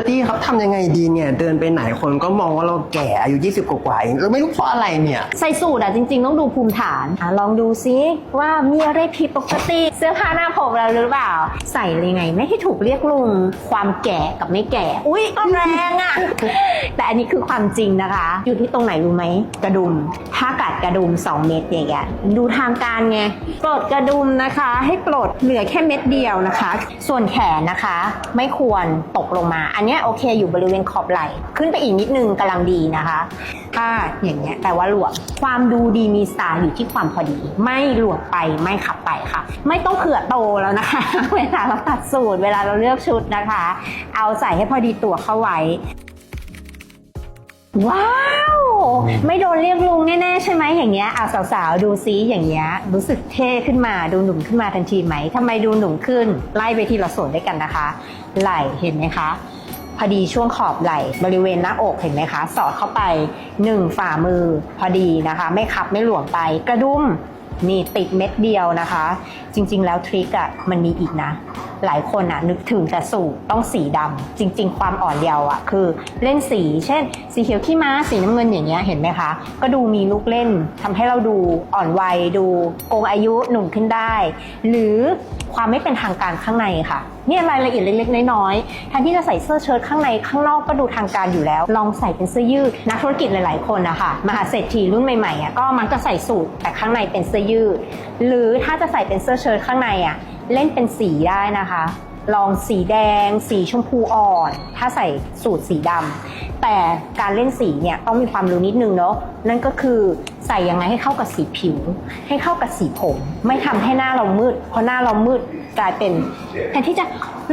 ตี้ครับทำยังไงดีเนี่ย เดินไปไหนคนก็มองว่าเราแก่อายุ 20 กว่าๆเองเราไม่รู้เพราะอะไรเนี่ย ใส่สูตรอะจริงๆ ต้องดูภูมิฐานอะลองดูซิว่ามีอะไรผิดปกติ เสื้อผ้าหน้าผมเราหรือเปล่า ใส่เลยไง ไม่ให้ถูกเรียกลุงความแก่กับไม่แก่ อุ้ยก็แรงอะแต่อันนี้คือความจริงนะคะ อยู่ที่ตรงไหนรู้ไหมกระดุม ถ้ากัดกระดุม 2 เม็ดอย่างเงี้ยดูทางการไงปลดกระดุมนะคะ ให้ปลดเหลือแค่เม็ดเดียวนะคะ ส่วนแขนนะคะ ไม่ควรตกลงมาอันเนี้ยโอเคอยู่บริเวณขอบไหล่ ขึ้นไปอีกนิดนึงกำลังดีนะคะ ถ้าอย่างเงี้ยแปลว่าหลวมความดูดีมีสไตล์อยู่ที่ความพอดี ไม่หลวมไปไม่ขับไปค่ะ ไม่ต้องเผื่อโตแล้วนะคะ เวลาเราตัดสูตรเวลาเราเลือกชุดนะคะ เอาใส่ให้พอดีตัวเข้าไว้ ว้าวไม่โดนเรียกลุงแน่ๆใช่ไหมอย่างเงี้ยเอาสาวๆดูซิอย่างเงี้ยรู้สึกเท่ขึ้นมาดูหนุ่มขึ้นมาทันทีไหมทำไมดูหนุ่มขึ้นไล่ไปทีละส่วนด้วยกันนะคะ ไหล่เห็นไหมคะพ อดีช่วงขอบไหล่บริเวณหน้าอกเห็นไหมคะ สอดเข้าไปหนึ่งฝ่ามือพอดีนะคะ ไม่ขับไม่หลวมไปกระดุมนี่ติดเม็ดเดียวนะคะ จริงๆแล้วทริคอะมันมีอีกนะ หลายคนอะนึกถึงแต่สูตรต้องสีดำจริง ๆ ความอ่อนเยาว์อะคือเล่นสี เช่น สีเขียวขี้ม้าสีน้ำเงินอย่างเงี้ยเห็นไหมคะ ก็ดูมีลูกเล่นทำให้เราดูอ่อนวัยดูโกงอายุหนุ่มขึ้นได้ หรือความไม่เป็นทางการข้างในค่ะเนี่ยรายละเอียดเล็กๆ น้อยๆแทนที่จะใส่เสื้อเชิ้ตข้างในข้างนอกก็ดูทางการอยู่แล้ว ลองใส่เป็นเสื้อยืด นักธุรกิจหลายๆ คนนะคะมหาเศรษฐีรุ่นใหม่ๆก็มักจะใส่สูทแต่ข้างในเป็นเสื้อยืด หรือถ้าจะใส่เป็นเสื้อเชิ้ตข้างในอะ เล่นเป็นสีได้นะคะ ลองสีแดง สีชมพูอ่อน ถ้าใส่สูตรสีดำแต่การเล่นสีเนี่ยต้องมีความรู้นิดนึงเนาะนั่นก็คือ ใส่ยังไงให้เข้ากับสีผิว ให้เข้ากับสีผม ไม่ทำให้หน้าเรามืด เพราะหน้าเรามืดกลายเป็นแทนที่จะ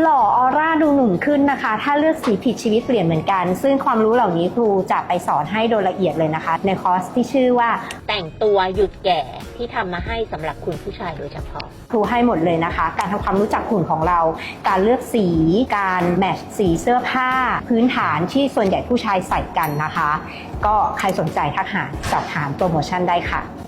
หล่อออร่าดูหนุ่มขึ้นนะคะ ถ้าเลือกสีผิดชีวิตเปลี่ยนเหมือนกัน ซึ่งความรู้เหล่านี้ครูจะไปสอนให้โดยละเอียดเลยนะคะ ในคอร์สที่ชื่อว่าแต่งตัวหยุดแก่ที่ทำมาให้สำหรับคุณผู้ชายโดยเฉพาะครูให้หมดเลยนะคะ การทำความรู้จักหุ่นของเรา การเลือกสี การแมทช์สีเสื้อผ้า พื้นฐานที่ส่วนใหญ่ผู้ชายใส่กันนะคะ ก็ใครสนใจทักหาสอบถามโปรโมชั่นได้ค่ะ